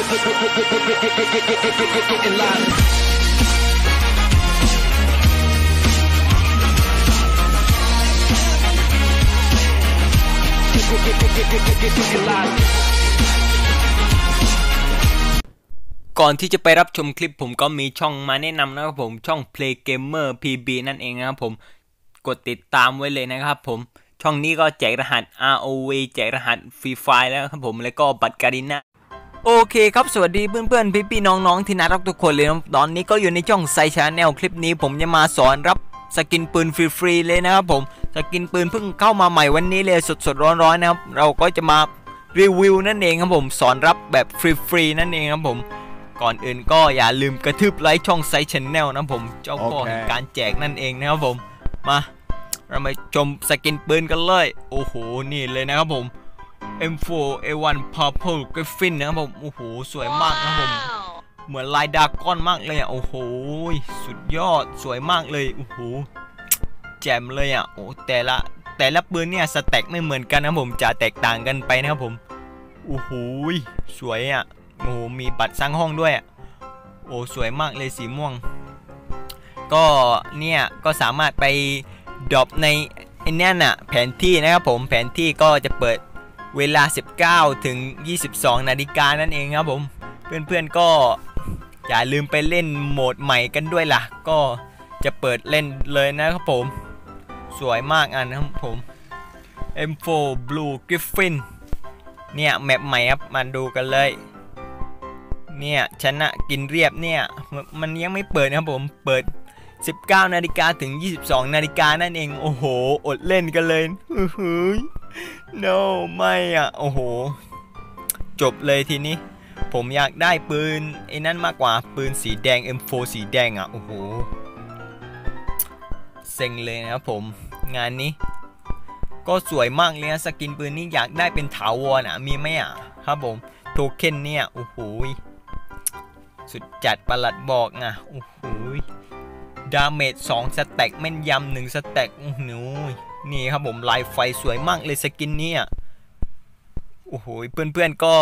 ก่อนที่จะไปรับชมคลิปผมก็มีช่องมาแนะนำนะครับผมช่อง Play Gamer PB นั่นเองนะครับผมกดติดตามไว้เลยนะครับผมช่องนี้ก็แจกรหัส ROV แจกรหัส Free Fire แล้วครับผม แล้วก็บัตรการิน่า โอเคครับ สวัสดีเพื่อนๆ พี่ๆ น้องๆ ที่น่ารักทุกคนเลยตอนนี้ก็อยู่ในช่องไซชาแนลคลิปนี้ ผมจะมาสอนรับสกินปืนฟรีๆ เลยนะครับผม สกินปืนเพิ่งเข้ามาใหม่วันนี้เลยสดๆ ร้อนๆ นะครับ เราก็จะมารีวิวนั่นเองครับผม สอนรับแบบฟรีๆ นั่นเองครับผม ก่อนอื่นก็อย่าลืมกระทืบไลค์ช่องไซชแนลนะผม เจ้าพ่อแห่งการแจกนั่นเองนะครับผม มา เรามาชมสกินปืนกันเลย โอ้โห นี่เลยนะครับผม M4 A1 Purple Griffin นะครับผมโอ้โหสวยมากนะครับผมเหมือนลายดราก้อนมากเลยอะโอ้โหสุดยอดสวยมากเลยโอ้โหแจ่มเลยอะโอ้แต่ละแต่ละปืนเนี่ยสแต็กไม่เหมือนกันนะครับผมจะแตกต่างกันไปนะครับผมโอ้โหสวยอะโอ้โหมีบัตรสร้างห้องด้วยอะโอ้สวยมากเลยสีม่วง ก็เนี่ยก็สามารถไปดรอปในไอ้เนี่ยน่ะแผนที่นะครับผมแผนที่ก็จะเปิด เวลา 19 ถึง 22 นาฬิกานั่นเองครับผม เพื่อนๆก็อย่าลืมไปเล่นโหมดใหม่กันด้วยล่ะ ก็จะเปิดเล่นเลยนะครับผม สวยมากอันนะครับผม M4 Blue Griffin เนี่ยแมปใหม่ครับมาดูกันเลย เนี่ยชนะกินเรียบเนี่ยมันยังไม่เปิดนะครับผมเปิด 19 นาฬิกาถึง 22 นาฬิกานั่นเอง โอ้โห อดเล่นกันเลยอื้อหือ no ไม่อะ โอ้โห จบเลยทีนี้ ผมอยากได้ปืน ไอ้นั่นมากกว่าปืนสีแดง M4 สีแดงอะ โอ้โห เซ็งเลยนะครับผม งานนี้ ก็สวยมากเลยนะสกินปืนนี่อยากได้เป็นถาวรอะ มีไหมอะ ครับผม โทเค็นเนี่ย โอ้โห สุดจัดประหลัดบอกนะโอ้โห ดาเมจ2สแต็กแม่นยำ1สแต็กโอ้โหนี่ครับผมลายไฟสวยมากเลยสกินเนี่ยโอ้โหเพื่อนๆก็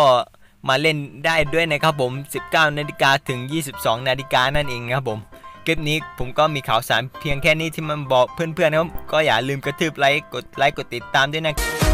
มาเล่นได้ด้วยนะครับผม 19 นาฬิกาถึง 22 นาฬิกานั่นเองนะครับผม คลิปนี้ผมก็มีข่าวสารเพียงแค่นี้ที่มันบอกเพื่อนๆนะครับ ก็อย่าลืมกระทืบไลค์กดไลค์กดติดตามด้วยนะครับ